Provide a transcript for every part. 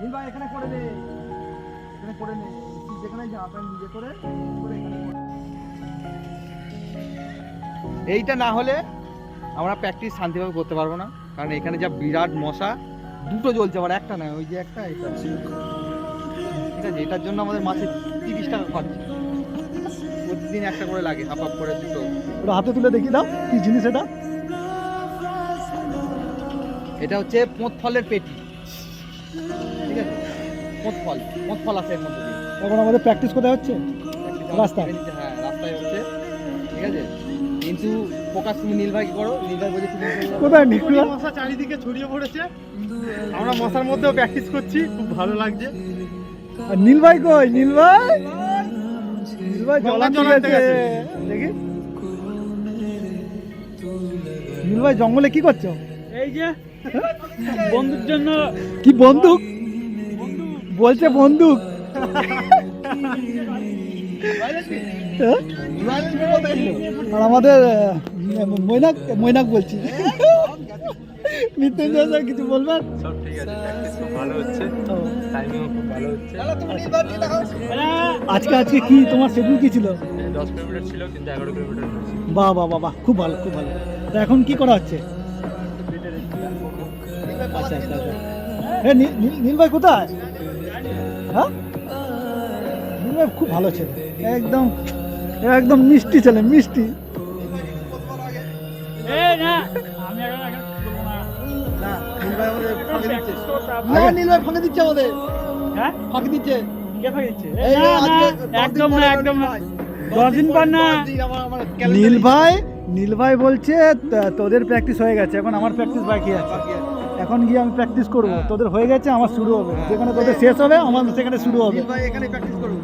নীল ভাই এখানে করে দে। এখানে করে নে। তুই যেখানে যা নিজে করে করে এখানে এইটা না হলে আমরা প্র্যাকটিস শান্তিভাবে করতে পারব না। কারণ এখানে যা বিরাট মশা দুটো জ্বলছে আবার একটা নয় ওই যে একটা এটা। ঠিক আছে এটার জন্য আমাদের মাসে তিরিশ টাকা খরচ। প্রতিদিন একটা করে লাগে হাফ হাফ করে দুটো। ওটা হাতে তুলে দেখি দাও কি জিনিস এটা? এটা হচ্ছে পোঁত ফলের পেটি। পোঁত ফল পোঁত ফল আছে এর মধ্যে দিয়ে। এখন আমাদের প্র্যাকটিস কোথায় হচ্ছে? রাস্তায়? হ্যাঁ রাস্তায় হচ্ছে। ঠিক আছে? কিন্তু ফোকাস তুমি নীল ভাই কি করো? নীল ভাই বলছে তুমি কোথায় নিকুলা মশা চারিদিকে ছড়িয়ে পড়েছে। আমরা মশার মধ্যেও প্র্যাকটিস করছি খুব ভালো লাগছে। আর নীল ভাই কই? নীল ভাই? নীল ভাই জলান গেছে। দেখি। নীল ভাই জঙ্গলে কি করছ? এই যে বন্ধুর জন্য কি বন্দুক বলছে বন্দুক? আর আমাদের মৈনাক মৈনাক বলছি। মৃত্যুঞ্জয় স্যার কিছু বলবেন সব ঠিক আছে ভালো হচ্ছে। টাইমিংও খুব ভালো হচ্ছে। আজকে আজকে কি তোমার শিডিউল কি ছিল? দশ কিলোমিটার ছিল কিন্তু এগারো কিলোমিটার বাহ বাহ বাহ বাহ খুব ভালো খুব ভালো। তা এখন কি করা হচ্ছে? আচ্ছা আচ্ছা আচ্ছা। নীল ভাই কোথায়? হ্যাঁ? খুব ভালো ছেলে। একদম একদম মিষ্টি ছেলে মিষ্টি। না নীল ভাই দিচ্ছে। না নীল ভাই ফাঁকি দিচ্ছে আমাদের। হ্যাঁ? দিচ্ছে। কে ফাঁকিচ্ছে এই যে আজকে দশ একদম না একদম না। দশ দিন পর না। দশ দিন আমার- আমার calendar নীল ভাই নীল ভাই বলছে তোদের প্র্যাকটিস হয়ে গেছে এখন আমার প্র্যাকটিস বাকি আছে। এখন গিয়ে আমি প্র্যাকটিস করব। হ্যাঁ। তোদের হয়ে গেছে আমার শুরু হবে। হ্যাঁ। যেখানে তোদের শেষ হবে আমার সেখানে শুরু হবে। এখানে প্র্যাকটিস করুক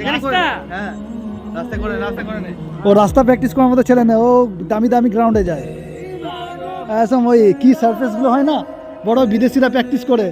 এখানে করে। রাস্তা? হ্যাঁ রাস্তা করে রাস্তা করে ও রাস্তা প্র্যাকটিস করার মতো ছেলে না ও দামি দামি গ্রাউন্ডে যায়। এসম ওই কি সার্ফেসগুলো হয় না? বড় বিদেশিরা প্র্যাকটিস করে।